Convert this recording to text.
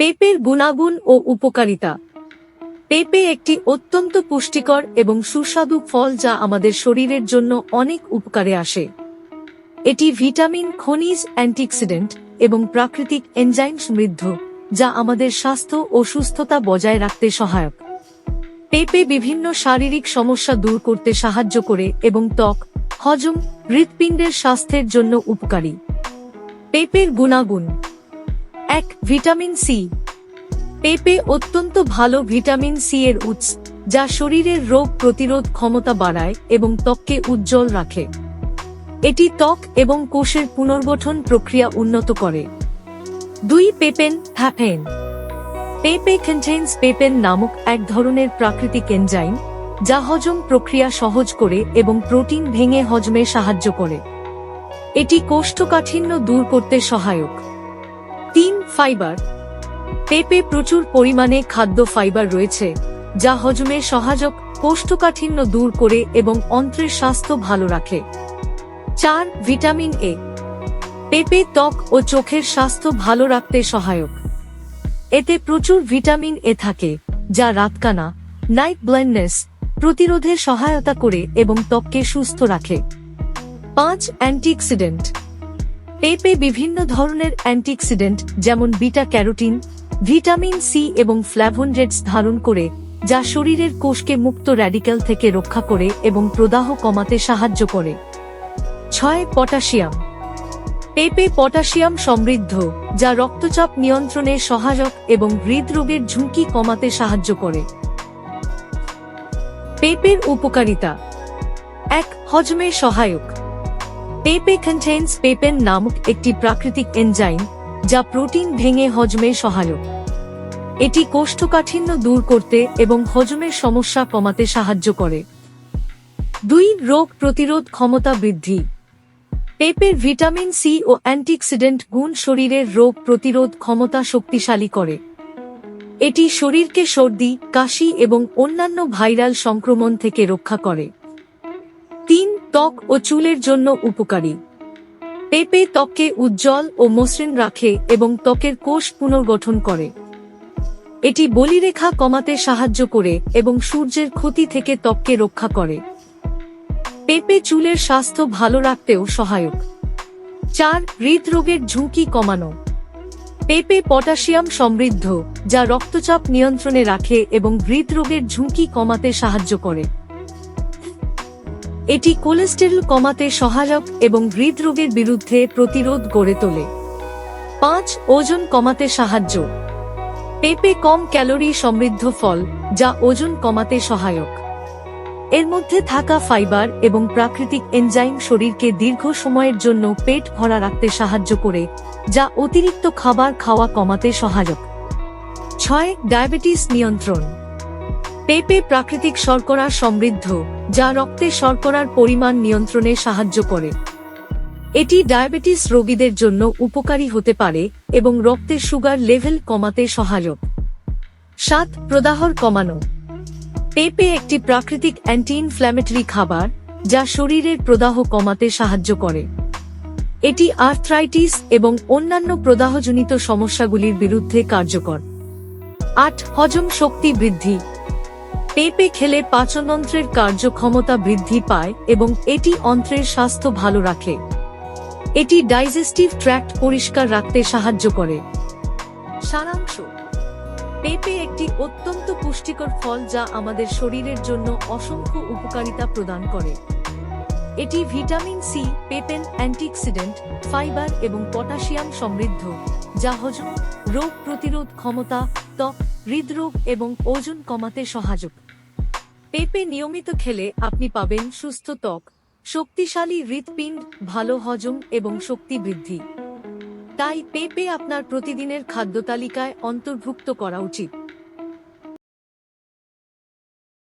পেঁপের গুণাগুণ ও উপকারিতা। পেঁপে একটি অত্যন্ত পুষ্টিকর এবং সুস্বাদু ফল যা আমাদের শরীরের জন্য অনেক উপকারে আসে। এটি ভিটামিন, খনিজ, অ্যান্টিঅক্সিডেন্ট এবং প্রাকৃতিক এনজাইম সমৃদ্ধ, যা আমাদের স্বাস্থ্য ও সুস্থতা বজায় রাখতে সহায়ক। পেঁপে বিভিন্ন শারীরিক সমস্যা দূর করতে সাহায্য করে এবং ত্বক, হজম, হৃৎপিণ্ডের স্বাস্থ্যের জন্য উপকারী। পেঁপের গুণাগুণ এক ভিটামিন সি। পেঁপে অত্যন্ত ভালো ভিটামিন সি এর উৎস, যা শরীরের রোগ প্রতিরোধ ক্ষমতা বাড়ায় এবং ত্বককে উজ্জ্বল রাখে। এটি ত্বক এবং কোষের পুনর্গঠন প্রক্রিয়া উন্নত করে। দুই পেপেন হ্যাপেন পেপে কন্টেইনস পেপেন নামক এক ধরনের প্রাকৃতিক এনজাইম যা হজম প্রক্রিয়া সহজ করে এবং প্রোটিন ভেঙে হজমে সাহায্য করে। এটি কোষ্ঠকাঠিন্য দূর করতে সহায়ক। তিন ফাইবার। পেঁপে প্রচুর পরিমাণে খাদ্য ফাইবার রয়েছে, যা হজমে সহায়ক, কোষ্ঠকাঠিন্য দূর করে এবং অন্ত্রের স্বাস্থ্য ভালো রাখে। চার, ভিটামিন এ। পেঁপে ত্বক ও চোখের স্বাস্থ্য ভালো রাখতে সহায়ক। এতে প্রচুর ভিটামিন এ থাকে, যা রাতকানা, নাইট ব্লাইন্ডনেস, প্রতিরোধে সহায়তা করে এবং ত্বককে সুস্থ রাখে। পাঁচ, অ্যান্টিঅক্সিডেন্ট। পেঁপে বিভিন্ন ধরনের অ্যান্টিঅক্সিডেন্ট, যেমন বিটা ক্যারোটিন, ভিটামিন সি এবং ফ্ল্যাভোনজেটস ধারণ করে, যা শরীরের কোষকে মুক্ত র্যাডিক্যাল থেকে রক্ষা করে এবং প্রদাহ কমাতে সাহায্য করে। ছয়, পটাশিয়াম। পেঁপে পটাশিয়াম সমৃদ্ধ, যা রক্তচাপ নিয়ন্ত্রণে সহায়ক এবং হৃদরোগের ঝুঁকি কমাতে সাহায্য করে। পেঁপের উপকারিতা। এক, হজমে সহায়ক। পেঁপে কন্টেইনস পেপেন নামক একটি প্রাকৃতিক এনজাইম যা প্রোটিন ভেঙে হজমে সহায়ক। এটি কোষ্ঠকাঠিন্য দূর করতে এবং হজমের সমস্যা কমাতে সাহায্য করে। দুই, রোগ প্রতিরোধ ক্ষমতা বৃদ্ধি। পেঁপের ভিটামিন সি ও অ্যান্টিঅক্সিডেন্ট গুণ শরীরের রোগ প্রতিরোধ ক্ষমতা শক্তিশালী করে। এটি শরীরকে সর্দি, কাশি এবং অন্যান্য ভাইরাল সংক্রমণ থেকে রক্ষা করে। ত্বক ও চুলের জন্য উপকারী। পেঁপে ত্বককে উজ্জ্বল ও মসৃণ রাখে এবং ত্বকের কোষ পুনর্গঠন করে। এটি বলিরেখা কমাতে সাহায্য করে এবং সূর্যের ক্ষতি থেকে ত্বককে রক্ষা করে। পেঁপে চুলের স্বাস্থ্য ভালো রাখতেও সহায়ক। চার, হৃদরোগের ঝুঁকি কমানো। পেঁপে পটাশিয়াম সমৃদ্ধ, যা রক্তচাপ নিয়ন্ত্রণে রাখে এবং হৃদরোগের ঝুঁকি কমাতে সাহায্য করে। এটি কোলেস্টেরল কমাতে সহায়ক এবং হৃদরোগের বিরুদ্ধে প্রতিরোধ গড়ে তোলে। পাঁচ, ওজন কমাতে সাহায্য। পেঁপে কম ক্যালোরি সমৃদ্ধ ফল, যা ওজন কমাতে সহায়ক। এর মধ্যে থাকা ফাইবার এবং প্রাকৃতিক এনজাইম শরীরকে দীর্ঘ সময়ের জন্য পেট ভরা রাখতে সাহায্য করে, যা অতিরিক্ত খাবার খাওয়া কমাতে সহায়ক। ছয়, ডায়াবেটিস নিয়ন্ত্রণ। পেঁপে প্রাকৃতিক শর্করা সমৃদ্ধ, যা রক্তে শর্করার পরিমাণ নিয়ন্ত্রণে সাহায্য করে। এটি ডায়াবেটিস রোগীদের জন্য উপকারী হতে পারে এবং রক্তের সুগার লেভেল কমাতে সহায়ক। সাত প্রদাহর কমানো। পেঁপে একটি প্রাকৃতিক অ্যান্টি ইনফ্ল্যামেটরি খাবার, যা শরীরের প্রদাহ কমাতে সাহায্য করে। এটি আর্থ্রাইটিস এবং অন্যান্য প্রদাহজনিত সমস্যাগুলির বিরুদ্ধে কার্যকর। আট, হজম শক্তি বৃদ্ধি। পেঁপে খেলে পাচনতন্ত্রের কার্যক্ষমতা বৃদ্ধি পায় এবং এটি অন্ত্রের স্বাস্থ্য ভালো রাখে। এটি ডাইজেস্টিভ ট্র্যাক্ট পরিষ্কার রাখতে সাহায্য করে। সারাংশ। পেঁপে একটি অত্যন্ত পুষ্টিকর ফল যা আমাদের শরীরের জন্য অসংখ্য উপকারিতা প্রদান করে। এটি vitamin C, papain antioxidant, fibre এবং পটাশিয়াম সমৃদ্ধ, যা হজম রোগ প্রতিরোধ ক্ষমতা, ত্বক হৃদরোগ এবং ওজন কমাতে সহায়ক। পেঁপে নিয়মিত খেলে আপনি পাবেন সুস্থ ত্বক, শক্তিশালী হৃৎপিণ্ড, ভালো হজম এবং শক্তি বৃদ্ধি। তাই পেঁপে আপনার প্রতিদিনের খাদ্য তালিকায় অন্তর্ভুক্ত করা উচিত।